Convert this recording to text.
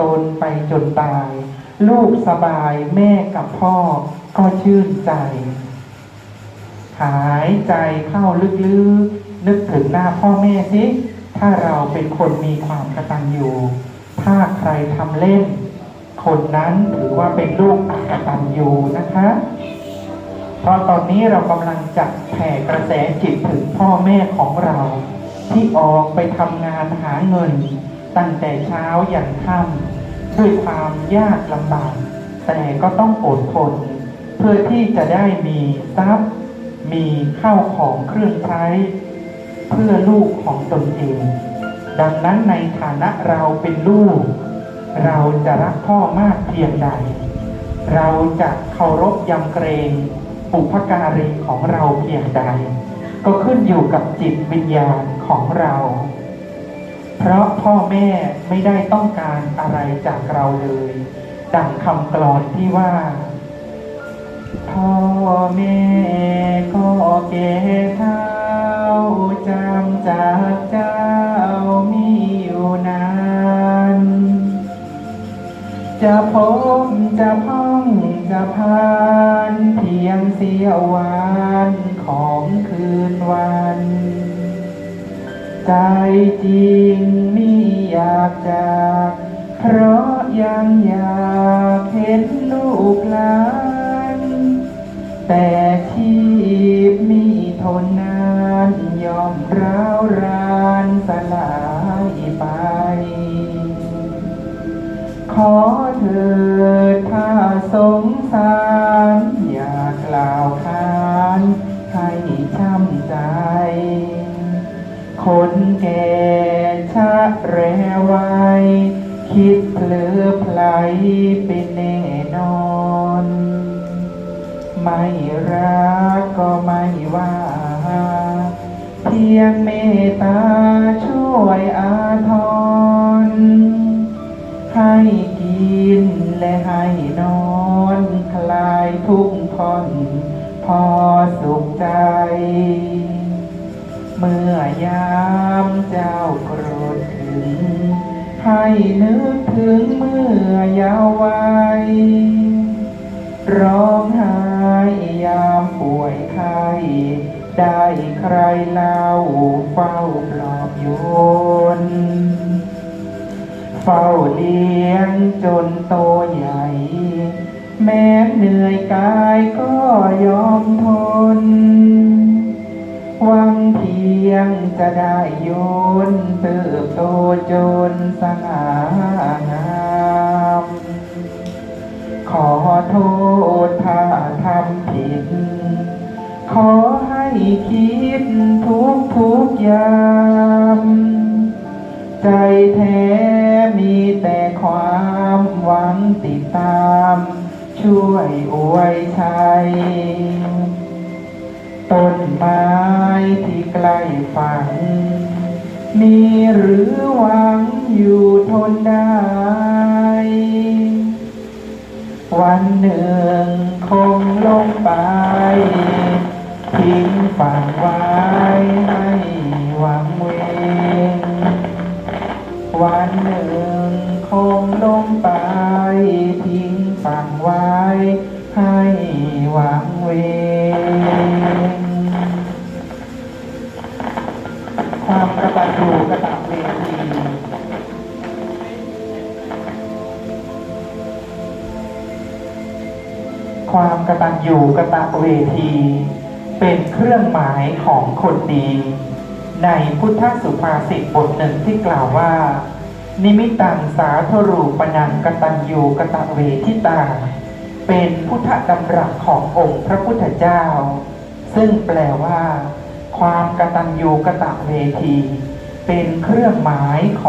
ตนไปจนตาย ลูกสบายแม่กับพ่อก็ชื่นใจ หายใจเข้าลึกๆ นึกถึงหน้าพ่อแม่สิ ถ้าเราเป็นคนมีความกตัญญูถ้าใครทำเล่น คนนั้นถือว่าเป็นลูกอกตัญญูนะคะเพราะตอนนี้เรากำลังจะแผ่กระแสจิตถึงพ่อแม่ของเรา ที่ออกไปทำงานหาเงิน ตั้งแต่เช้ายันค่ำด้วยความยากลำบาก แต่ก็ต้องอดทนเพื่อที่จะได้มีทรัพย์ มีข้าวของเครื่องใช้ เพื่อลูกของตนเอง ดังนั้นในฐานะเราเป็นลูก เราจะรักพ่อมากเพียงใด เราจะเคารพยำเกรงปุพการีของเราเพียงใด ก็ขึ้นอยู่กับจิตวิญญาณของเรา เพราะพ่อแม่ไม่ได้ต้องการอะไรจากเราเลย ดังคำกลอนที่ว่า พ่อแม่ก็เก่เท่าจำจากเจ้ามีอยู่นาน จะพบจะพ้องจะพานเพียงเสียววันของคืนวัน ใจจริงไม่อยากจาก เพราะยังอยากเห็นลูกหลาน แต่ชีพมีทนนานยอมร้าวรานสลายไป ขอเถิดถ้าสงสาร คนแก่ชะแรวัยคิดเพลือไพลเป็นแน่นอน ไม่รักก็ไม่ว่า เพียงเมตตาช่วยอาทร ให้กินและให้นอนคลายทุกข์ทนพอสุขใจ เมื่อยามเจ้าโกรธถึง ให้นึกถึงเมื่อยาววัยร้องไห้ยามป่วยไข้ได้ใครเล่าเฝ้าปลอบโยน เฝ้าเลี้ยงจนโตใหญ่ แม้เหนื่อยกายก็ยอมทนหวังเพี ยงจะได้โยนเติบโตจนสง่างามขอโทษถ้าทำผิด ขอให้คิดทุกทุกอย่างใจแท้มีแต่ความหวังติดตาม ช่วยอวยชัยต้นไม้ กล้ฝังมีหรือหวังอยู่ทนได้ วันหนึ่งคงลงไป ทิ้งฝังไว้ ความกระตันยูกระตะเวทีความกระตัญญูกระตเวที เป็นเครื่องหมายของคนดี ในพุทธสุภาษิตบทหนึ่งที่กล่าวว่า นิมิตังสาธรูปนังกตัญญูกตะเวทิตา เป็นพุทธดำรัสขององค์พระพุทธเจ้า ซึ่งแปลว่า ความกตัญญูกะตะเวที เป็นเครื่องหมายของ